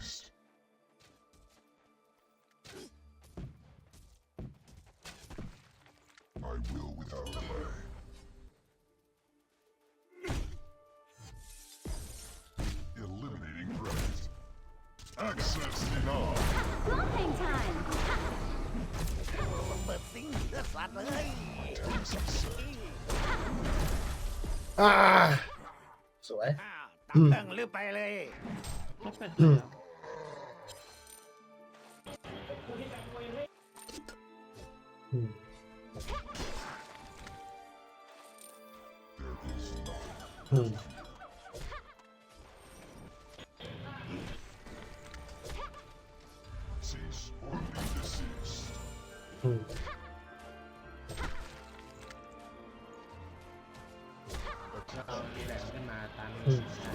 ceased. I will without delay. Eliminating threat. Access denied. Flopping time. เปิดซิงเลือดสัตว์เลย Task is set. อ่าสวยอ้าวตามเรื่องลือไปเลยไม่เป็นไรแล้ว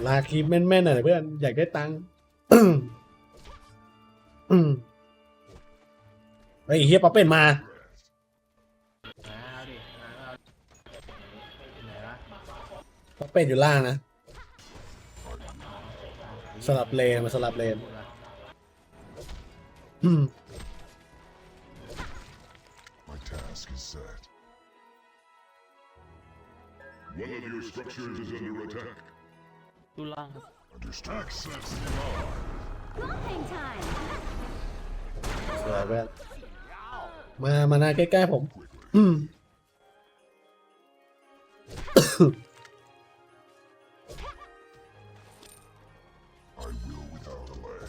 ลาคลิปแม่นๆหน่อยเพื่อนอยากได้ตังค์อืมอืมไอ้เฮียป๊อปเป็นมามาเอาดิมาเอาไหนวะป๊อปเป็นอยู่ล่างนะ สลับเลนมาสลับเลน structures is under attack. ดูล่างครับ Understood. Access denied. Flopping time. สวยเพื่อน มา มาหน้าใกล้ๆผม อืม I will without delay.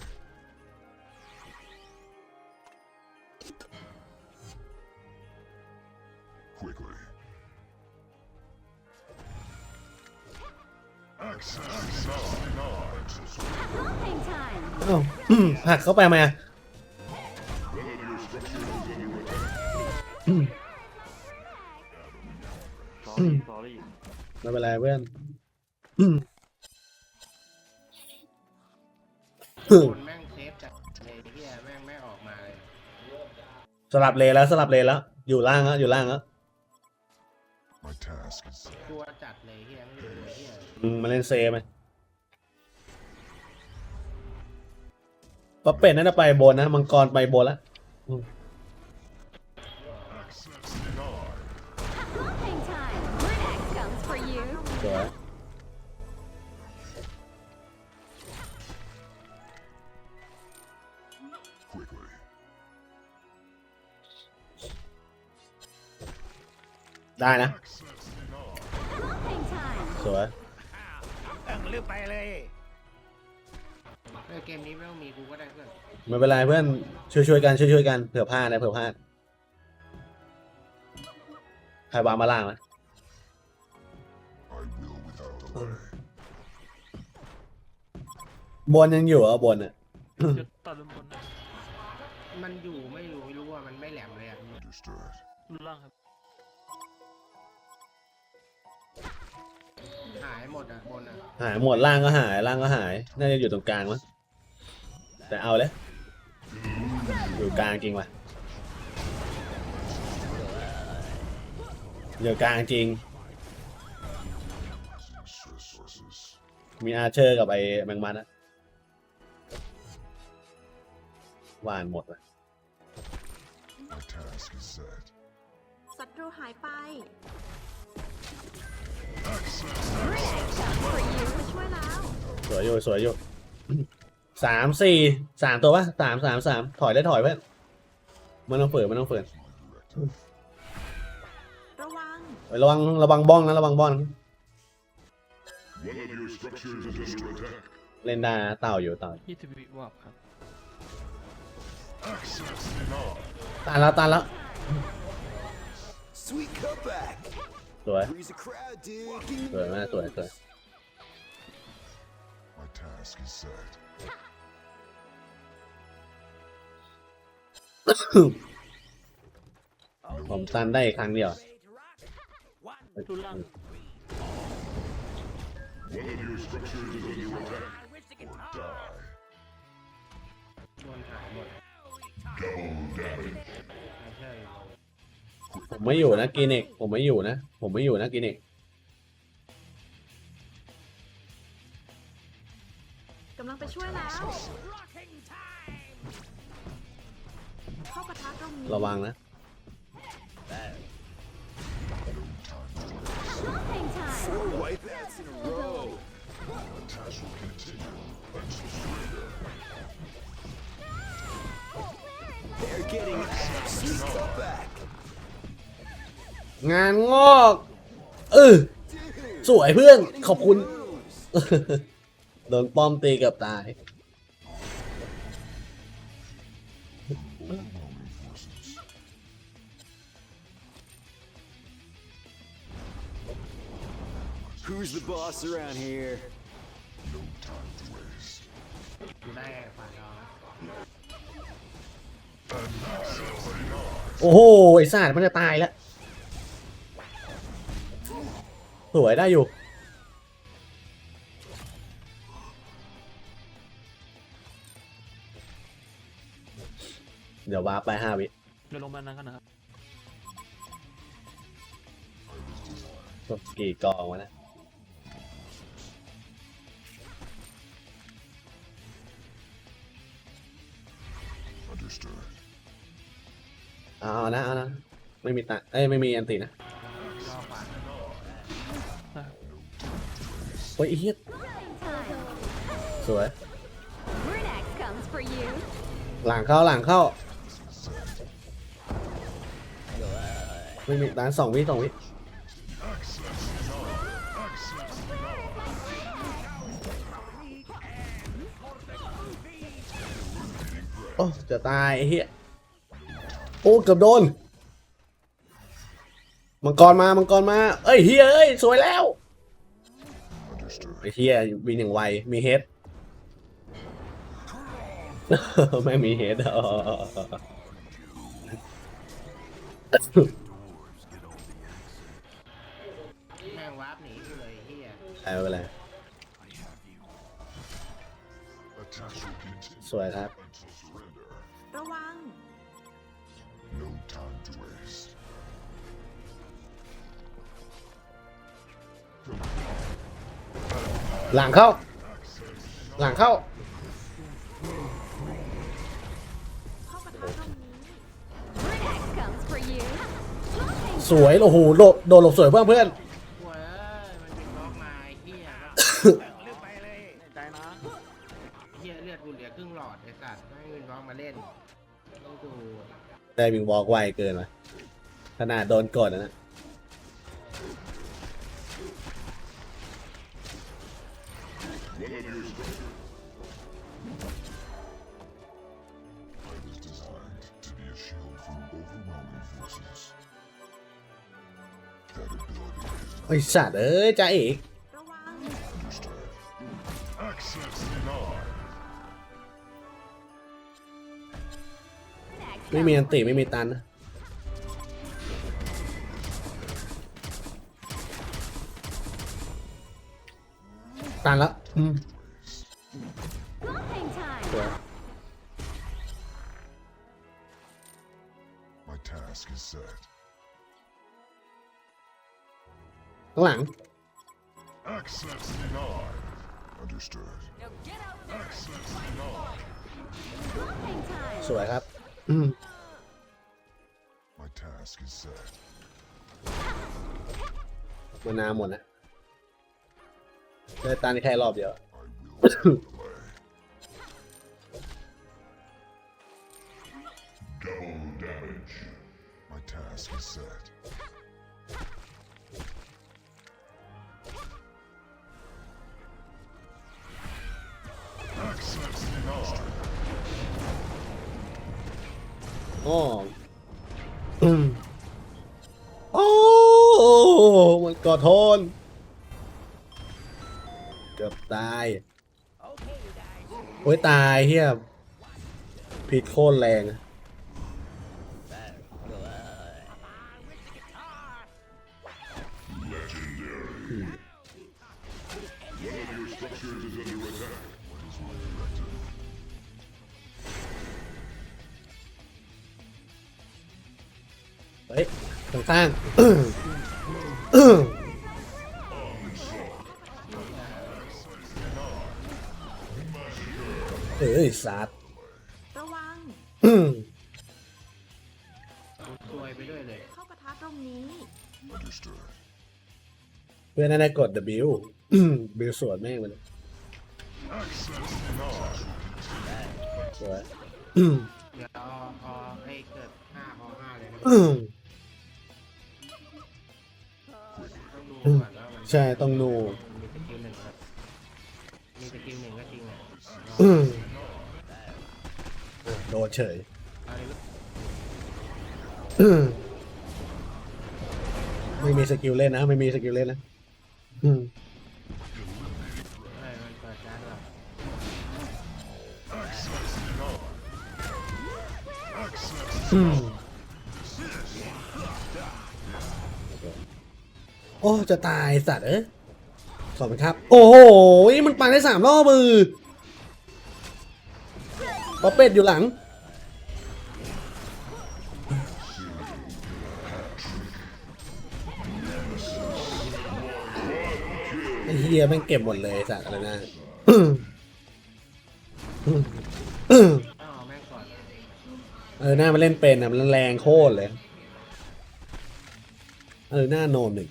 Quickly. Access denied. Flopping time. เ อ้าอืมหักเข้าไปไหมอะสอรี่สอรี่ไม่เป็นไรเพื่อนคนแม่งเซฟจากเลยเฮียแม่งไม่ออกมาเลยสลับเลนแล้วสลับเลนแล้ว อยู่ล่างแล้วอยู่ล่างแล้วกลัวจัดเลยเฮียไม่ มาเล่นเซไหมปะเป็ดนั่นไปบนนะมังกรไปบนแล้วได้นะ สวย ตามเรื่องลือไปเลยเออเกมนี้ไม่ต้องมีกูก็ได้เพื่อนไม่เป็นไรเพื่อนช่วยช่วยๆกันช่วยช่วยๆกันเผื่อพลาดนะเผื่อพลาดใครวางมาล่างนะ I will without delay. บนยังอยู่เหรอบนอะจะตัดลงบนนะมันอยู่ไม่อยู่ไม่รู้ว่ามันไม่แหลมเลยอะ Understood. ดูล่างครับ หายหมดอะบนอะหายหมดล่างก็หายล่างก็หาย น่าจะอยู่ตรงกลางมั้งแต่เอาเลยอยู่กลางจริงว่ะอยู่กลางจริง Resources. มีอาเชอร์กับไอ้แมงมันอะหวานหมดเลย My task is set. ศัตรูหายไป สวยอยู่สวยอยู่สามสี่สามตัวปะสามสามสามถอยได้ถอยเพื่อนมันต้องฝืนมันต้องฝืน My directive. ระวังเฮ้ยระวังระวังบ้องนะระวังบ้องนะ One of your structures is under attack. เล่นได้นะเต่าอยู่เต่าอยู่ยี่สิบวิวับครับ Access denied. ตานแล้วตานแล้ว Sweet cutback. สวย Freeze the crowd, dude. Give me สวยมากสวยสวย My task is set. ผมตันได้อีกครั้งเดียวดูล่าง One of your structures is under attack. Or die. บนหายหมด Double damage. ไม่ใช่ผมไม่อยู่นะกินเอกผมไม่อยู่นะ ผมไม่อยู่นะกินเอกกำลังไปช่วยแล้ว เข้าปะทะตรงนี้ระวังนะ Shopping time. Four wipeouts in a row. Attacks will continue until surrender. They're getting absolutely back. งานงอก เออสวยเพื่อน ขอบคุณ โดนป้อมตีเกับตาย Who's the boss around here? No time to waste. ดูได้ไงฝ่ายเราโอ้โห ไอ้สัตว์มันจะตายแล้ว สวยได้อยู่ เดี๋ยววาร์ปไปห้าวิเดี๋ยวลงมานั้นกันนะครับกี่กองวะนะ Understood. เอาเอานะเอานะไม่มีตาเอ้ยไม่มีอันตินะ โอ้ยไอ้เหี้ยสวย Grid X comes for you. หลังเข้าหลังเข้า ไม่มีตานสองวิสองวิ โอ้ จะตายไอ้เหี้ยโอ้ เกือบโดน มังกรมา มังกรมา เอ้ยเฮียเอ้ย สวยแล้ว ไอ้เฮียมีหนึ่งไวมีเฮดไม่มีเฮดอ๋อแม่งวาร์ปหนีกูเลยเฮียเอาไปเลย Attacks will continue สวยครับ หลังเข้า หลังเข้า สวยโอ้โหโดดโดดหลบสวยเพื่อนเพื่อนโว้ยมันเป็นบล็อกมาไอ้เฮียลืมไปเลยใจนะเฮียเลือดกูเหลือครึ่งหลอดไอ้สัตว์ไม่เป็นบล็อกมาเล่นต้องดูได้วิงวอล์กไวเกินไปขนาดโดนกดอะนะ I was designed to be a shield from overwhelming forces. That ability is ไอสัตว์เอ้ยจ้าเอกระวัง understood. Access denied. X ไม่มีอัน comes ติไม่มีตันนะตันแล้ว อืม Shopping time. สวย My task is set. ข้างหลัง Access denied. Understood. Access denied. Shopping time. สวยครับอืม My task is set. มานาวหมดนะ ได้ตันแค่รอบเดียว I will not delay. Double damage. My task is set. Access denied. อ๋ออืมโอ้มันกอดโทน เกือบตาย โอ้ยตายเฮียผิดโคตรแรง One of your structures is under attack. What is erected? เฮ้ยข้างๆ เอ้ย สัตว์ระวังอืมกูซวยไปด้วยเลยเข้าปะทะตรงนี้ Understood. เพื่อนนั่นได้กด W อืมบิวสวนแม่งมัน Access denied. สวยอืมเดี๋ยวเอาเอาให้เกิดห้าพอห้าเลยนะอืมต้องดูก่อนว่ามันใช่ต้องนูมีสกิลหนึ่งครับมีสกิลหนึ่งก็จริงอะอืมโด นเฉยเอาเลยอืมไม่มีสกิลเล่นนะ ไม่มีสกิลเล่นนะอืมเอ้ยมันเปิดการ์ดว่ะ Access denied. Access อืมโอ้ จะตายสัตว์เอ้ยขอบคุณครับ โอ้โหมันไปได้สามรอบมือปอเป็ดอยู่หลัง ยแม่งเก็บหมดเลยไอ้สัตว์อะไรนะอืมอืมอืมต้องเอาแม่งก่อนเออหน้ามันเล่นเป็นอะมันแรงโคตรเลย เออหน้าโนนหนึ่ง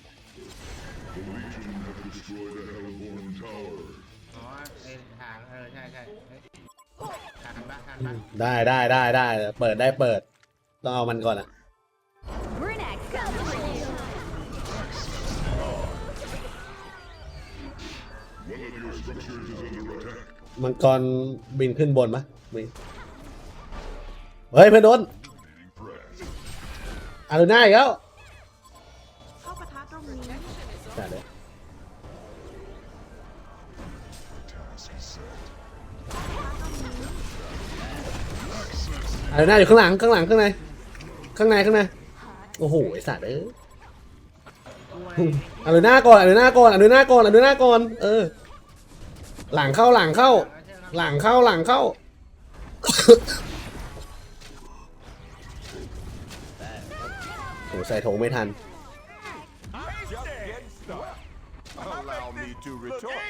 อ๋อไอ้ทางเออใช่ใช่เอ้ยทางบ้านทางบ้านได้ได้ได้ได้เปิดได้เปิด ต้องเอามันก่อนอะ มังกรบินขึ้นบนปะบินเฮ้ยเพื่อนโดน Eliminating threat. อารูน่าอีกแล้วเข้าปะทะตรงนี้จัดเลย Task is set. อารูน่าอยู่ข้างหลัง ข้างหลัง ข้างใน ข้างใน ข้างใน โอ้โห ไอสัตว์เอ้ยกล้วยอารูน่าก่อนอารูน่าก่อนอารูน่าก่อนอารูน่าก่อน เออ หลังเข้าหลังเข้า หลังเข้าหลังเข้า โหใส่ถงไม่ทัน Allow me to retort.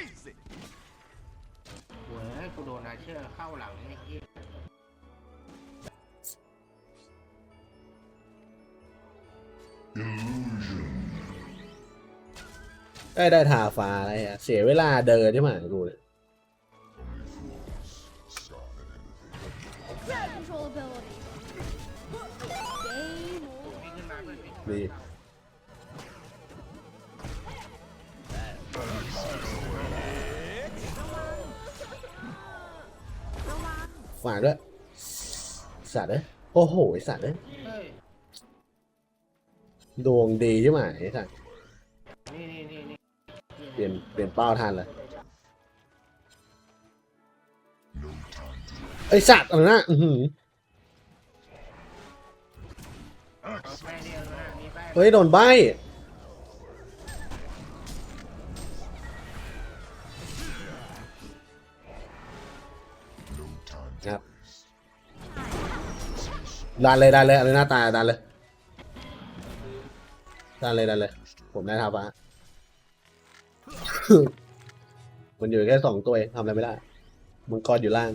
เว้ยกูโดนอาเชอร์เข้าหลังไอ้เหี้ยได้ได้ทาฟ้าอะไรอะเสียเวลาเดินใช่ไหมกูเนี่ย ดีระวังฝากด้วยสัตว์เอ้ยโอ้โหไอสัตว์เอ้ยเฮ้ยดวงดีใช่ไหมไอสัตว์นี่นี่นี่นี่เปลี่ยนเปลี่ยนเป้าทันเลย No time to ไอสัตว์อะไรนะอือหือ ฮ้ย โดนใบครับดันเลยดันเลยอะไรหน้าตายดันเลยดันเลยดันเลย ผมได้ทาฟ้ามันอยู่แค่สองตัวเองทำอะไรไม่ได้มังกรอยู่ล่าง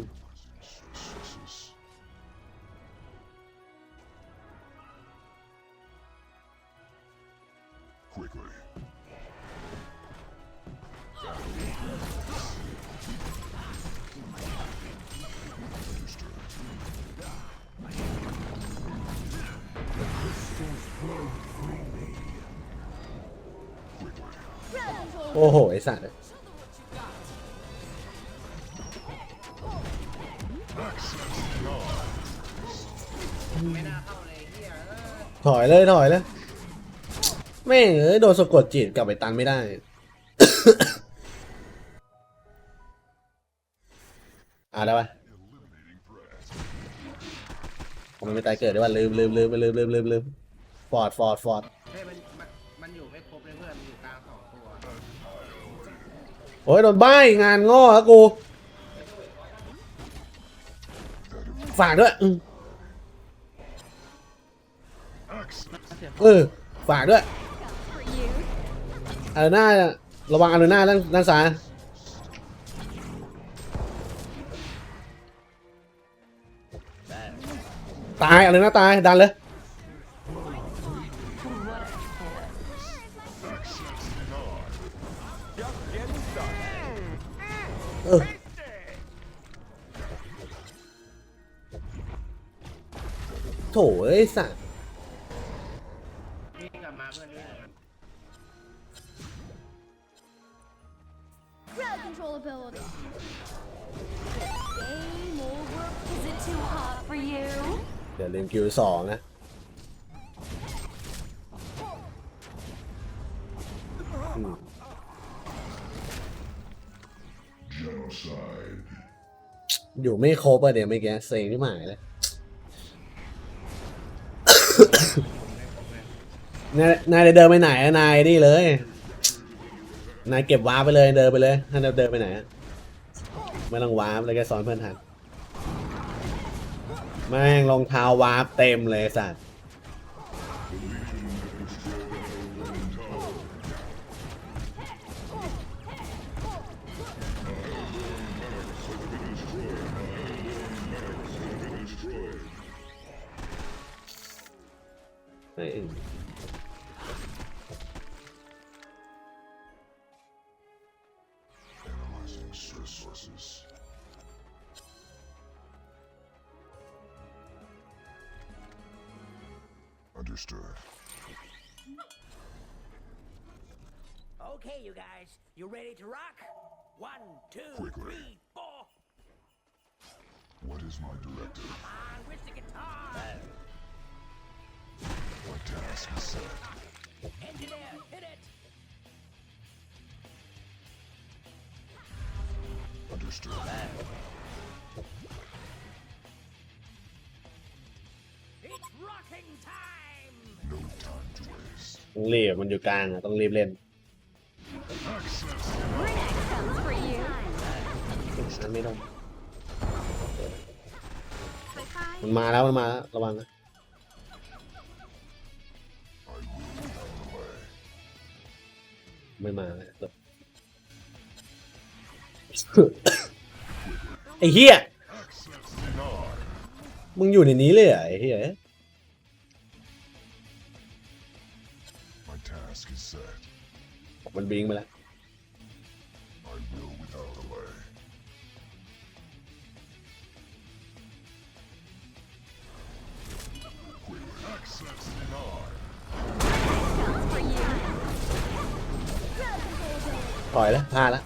โอ้โห ไอสัตว์ถอยเลย ถอยเลยแม่งเอ้ยโดนสะกดจิตกลับไปตันไม่ได้ อ่าได้ปะผมมันไม่ตายเกิดได้ว่าลืมลืมลืมลืมลืมลืมลืมฟอร์ดฟอร์ดฟอร์ด โอ้ยโดนใบงานง้อครับกู ฝากด้วยอือฝากด้วย อาร์น่าระวังอาร์น่าด้านด้านซ้ายตายอาร์น่าตาย ดันเลย ออโถเอ้สัตว์เพื่อนวิ่งกลับมา Crowd control ability. Game over. Is it too hot for you? เดี๋ยวลืมคิวสองนะอืม อยู่ไม่ครบอะเดี๋ยวไม่แกเซ็งที่หมายเลยนายนายเดินไปไหนอะนายนี่เลย นายเก็บวาร์ปไปเลยเดินไปเลยถ้าเราเดินไปไหนอะไม่ต้องวาร์ปเลยแค่สอนเพื่อนทันแม่งรองเท้าวาร์ปเต็มเลยสัตว์ Hey. Analyzing stress sources. Understood. Okay, you guys. You ready to rock? One, two, Quickly. three, four. What is my directive? Come on, where's the guitar? Uh. My task is set. Engineer, hit it. Understood. It's rocking time. No time to waste. ต้องรีบมันอยู่กลางอะต้องรีบเล่น Where next comes for you? ฉันไม่ต้องไปไปมันมาแล้วมันมาแล้วระวังนะ ไม่มาแล้วไอ้เหี้ย Access denied. มึงอยู่ในนี้เลยเหรอไอ้เหี้ย My task is set. มันบิงไปแล้ว ถอยแล้วพลาดแล้ว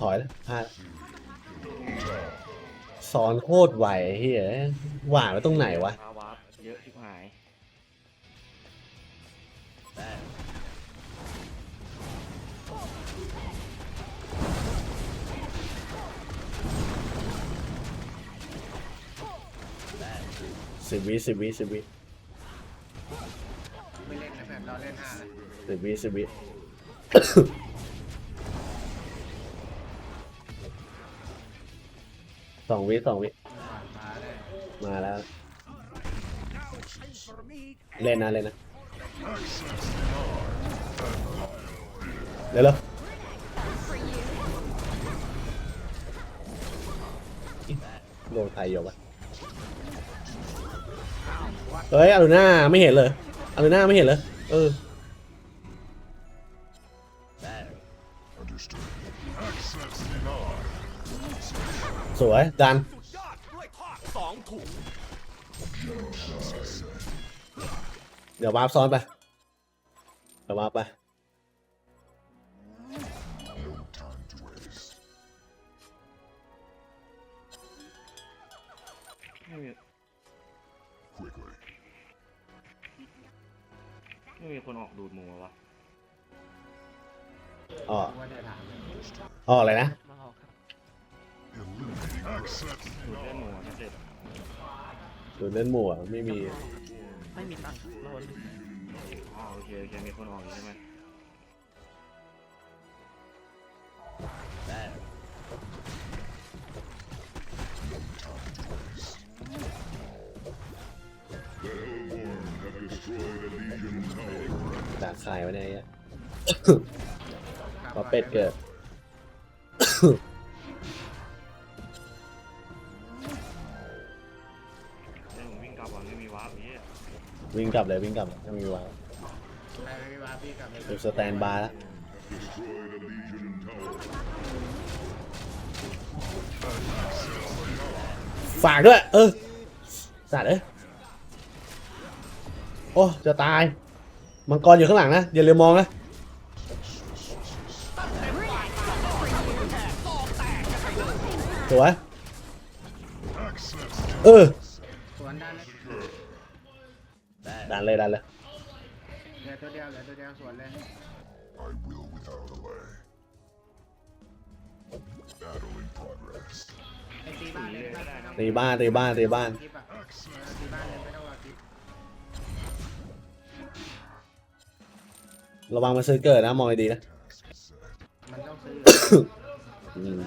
ถอยแล้วพลาดแล้วสอนโคตรไหวเฮียหวานไว้ตรงไหนวะภาวะเยอะที่หาย สิบวิสิบวิสิบวิไม่เล่นนะแบบเราเล่นห้านะสิบวิสิบวิ สองวิสองวิ มาเลยมาแล้ว เล่นนะเล่นนะเดี๋ยวเลย Comes for you. โดนใครอยู่วะเฮ้ยอารูน่าไม่เห็นเลยอารูน่าไม่เห็นเลยเออ สวยดันเดี๋ยววาร์ปซ้อนไป เดี๋ยววาร์ปไป No time to waste. ไม่มี Quickly. ไม่มีคนออกดูดหมูวะ อ๋อว่าจะถามอ๋ออะไรนะ ดูดเล่นหมูนะเสร็จดูเล่นหมู่อะไม่มีไม่มีตังค์รอดูอ๋อโอเคโอเคมีคนออกอยู่ใช่ไหมด่าใครวะเนี่ยไอ้เหี้ยพอเป็ดเกิด วิ่งกลับเลยวิ่งกลับเลยถ้ามีวางไปไปวาพี่กลับเลยดูสแตนบายแล้วฝากด้วย เออสัตว์เอ้ยโอ้จะตาย มังกรอยู่ข้างหลังนะอย่าลืมมองนะสวยเออ สวนด้านเลย ดันเลยดันเลยเหลือตัวเดียวเหลือตัวเดียวสวนเลย I will without delay. Battle in progress. ไอตีบ้านเลยไม่ต้องตีบ้านตีบ้านตีบ้าน คลิปอะเออตีบ้านเลยไม่ต้องรอคลิประวังมันซื้อเกิดนะมองให้ดีนะมันต้องซื้ออืม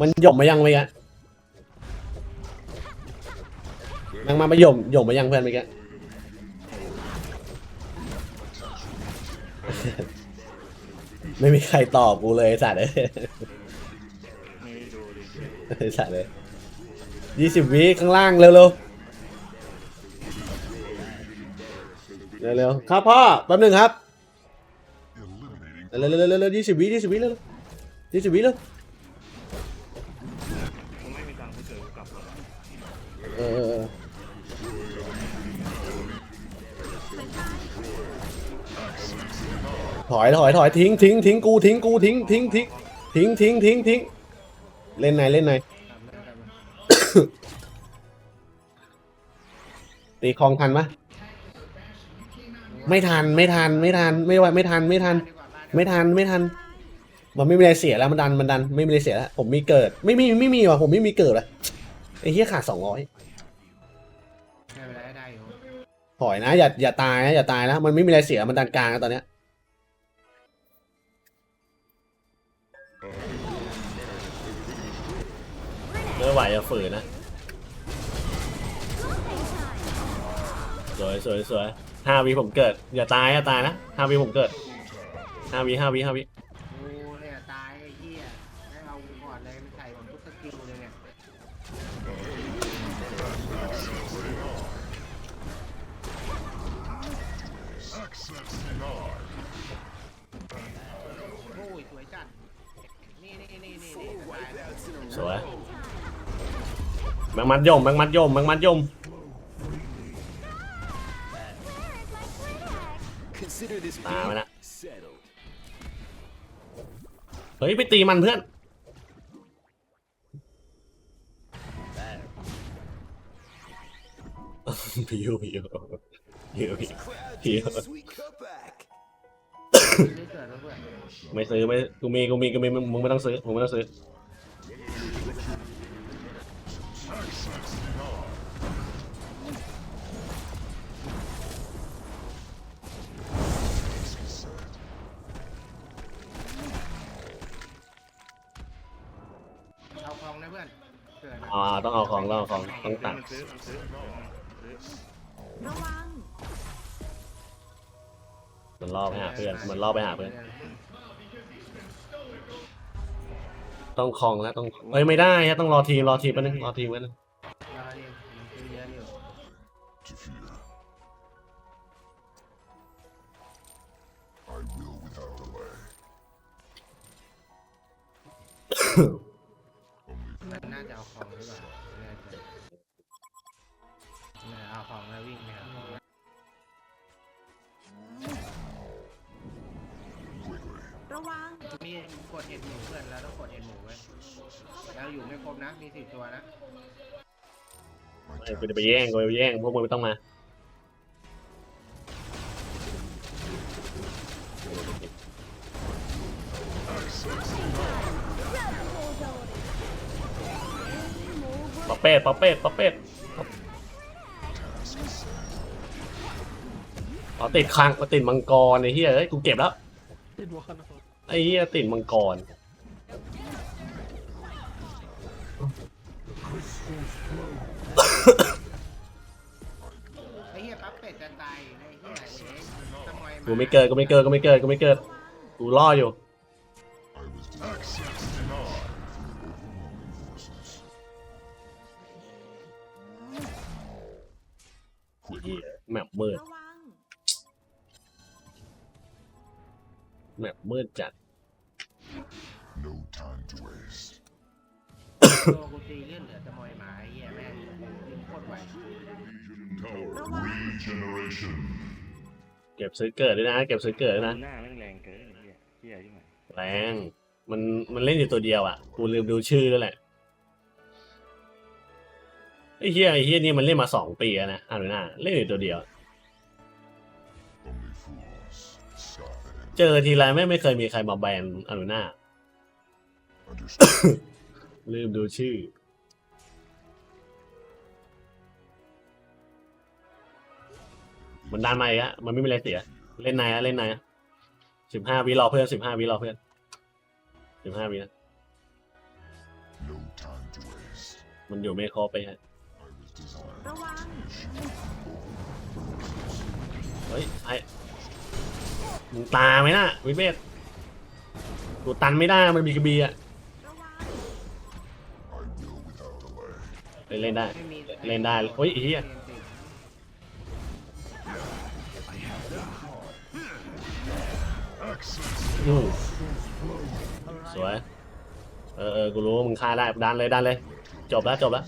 มันหย่มมายังเมื่อกี้ มันมามาหย่มหย่มมายังเพื่อนเมื่อกี้ไม่มีใครตอบกูเลยสัตว์เอ้ยไม่ดูดิสัตว์เลยยี่สิบวิข้างล่างเร็วๆเร็วๆครับพ่อแป๊บหนึงครับเร็วๆเร็วๆๆยี่สิบวิยี่สิบวิเร็วยี่สิบวิเร็วไม่มีตังค์ที่เกิดกูกลับเออ ถอยถอยถอยทิ้งทิ้งทิ้งกูทิ้งกูทิ้งทิ้งทิ้งทิ้งทิ้งทิ้งทิ้งเล่นไหนเล่นไหนตีคลองทันปะไม่ทันไม่ทันไม่ทันไม่ไหวไม่ทันไม่ทันดีกว่าบ้านไม่ทันไม่ทัน มันไม่มีอะไรเสียแล้วมันดันมันดัน ไม่มีอะไรเสียแล้วผมมีเกิด ไม่มีไม่มีว่ะผมไม่มีเกิดเลยไอ้เหี้ยขาดสองร้อยถอยนะอย่าอย่าตายนะอย่าตายนะมันไม่มีอะไรเสียมันดันกลางตอนเนี้ย ไม่ไหวอย่าฝืนนะสวยสวยสวยห้าวิผมเกิด อย่าตายอย่าตายนะห้าวิผมเกิดห้าวิห้าวิห้าวิกูเนี่ยตายไอ้เหี้ยให้เอากูก่อนเลยมันใส่ผมทุกสกิลเลยเนี่ยโอ้ยสวยจัดนี่นี่นี่นี่นี่ตายแล้วสวย แมงมัดยมแมงมัดยมแมงมัดยม Consider this ตามมา being ละ settled. เฮ้ย ไปตีมันเพื่อน พิวพิวพิวพิว Crowd Yeah. to the sweet cutback. ไม่เกิดแล้วเพื่อนไม่ซื้อไม่กูมีกูมีกูมีมึงไม่ต้องซื้อมึงไม่ต้องซื้อ ต้องเอาของต้องเอาของต้องตัดมันระวังมันล่อไปหาเพื่อนมันล่อไปหาเพื่อน ต้องคลองแล้วต้องเอ้ยไม่ได้ฮะต้องรอทีมรอทีมแป๊บนึงรอทีมแป๊บนึง มีสิบตัวนะ My เอ้ยกูจะไปแย่งกูไปแย่งพวกมึงไม่ต้องมาปะเป็ดปะเป็ดปะเป็ดอ๋อติดคางมาติดมังกรไอ้เหี้ยเอ้ยกูเก็บแล้วไอ้เหี้ยติดมังกร กูไม่เกิดกูไม่เกิดกูไม่เกิดกูไม่เกิดกูล่ออยู่ แมปมืด ระวัง แมปมืดจัด No time to waste. โลกูตีเลื่อนเหลือแต่มอยหมาไอ้เหี้ยแม่งโคตรไวระวัง Regeneration. เก็บซื้อเกิดด้วยนะ เก็บซื้อเกิดด้วยนะ หน้าแม่งแรงเกินเฮียเฮียที่ไหนแรง มันมันเล่นอยู่ตัวเดียวอะ กูลืมดูชื่อแล้วแหละไอ้เฮียไอ้เฮียนี่มันเล่นมาสองปีแล้วนะอารุน่าเล่นอยู่ตัวเดียว Only fools scoff at him. เจอทีไรไม่ไม่เคยมีใครมาแบนอารุน่า Understood. ลืมดูชื่อ มันดันมาอีกอะมันไม่มีอะไรเสีย เล่นในอะเล่นในอะสิบห้าวิรอเพื่อนสิบห้าวิรอเพื่อนสิบห้าวินะมันอยู่ไม่ครบไปฮะระวังเฮ้ยไอ้มึงตาไหมน่ะวิเวทกูตันไม่ได้มันมีกระบี่อะเล่นได้ เล่นได้เฮ้ยเหี้ย อืมสวย เออเออกูรู้ว่ามึงฆ่าได้ดันเลยดันเลย จบแล้วจบแล้ว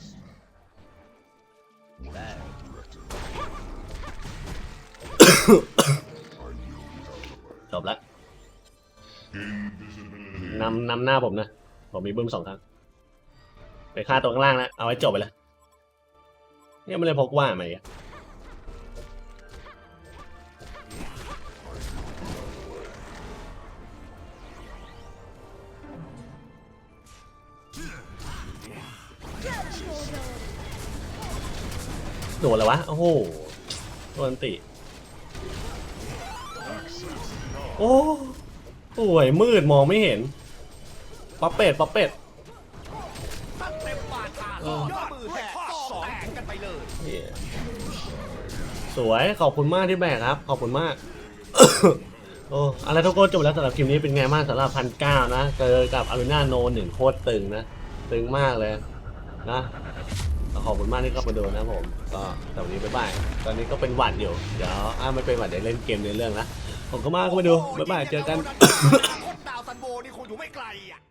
จบแล้วนำนำหน้าผมนะ ผมมีบึ้มสองครั้ง ไปฆ่าตัวข้างล่างแล้ว เอาไว้จบไปเลยเนี่ยมันเลยพกว่ามาอีก โดนแล้ววะ โอ้โห โดนติ โอ้สวยมืดมองไม่เห็น ป๊อปเป็ดป๊อปเป็ดตั้งเต็มบาทาลอดมือแหกสองแตกกันไปเลย เหี้ยสวย ขอบคุณมากที่แบกครับ ขอบคุณมาก โอ้อะไรทุกคนจบแล้วสำหรับคลิปนี้เป็นไงบ้างสำหรับพันเก้านะ เจอกับอารุณาโนหนึ่งโคตรตึงนะ ตึงมากเลยนะ ขอบคุณมากที่เข้ามาดูนะผม ก็แต่วันนี้บ๊ายบาย ตอนนี้ก็เป็นหวัดอยู่ เดี๋ยวอ้าไม่เป็นหวัดเดี๋ยวเล่นเกมในเรื่องนะ ผมก็มากเข้ามาดูบ๊ายบายเจอกันดาวซันโบนี่คงอยู่ไม่ไกลอะ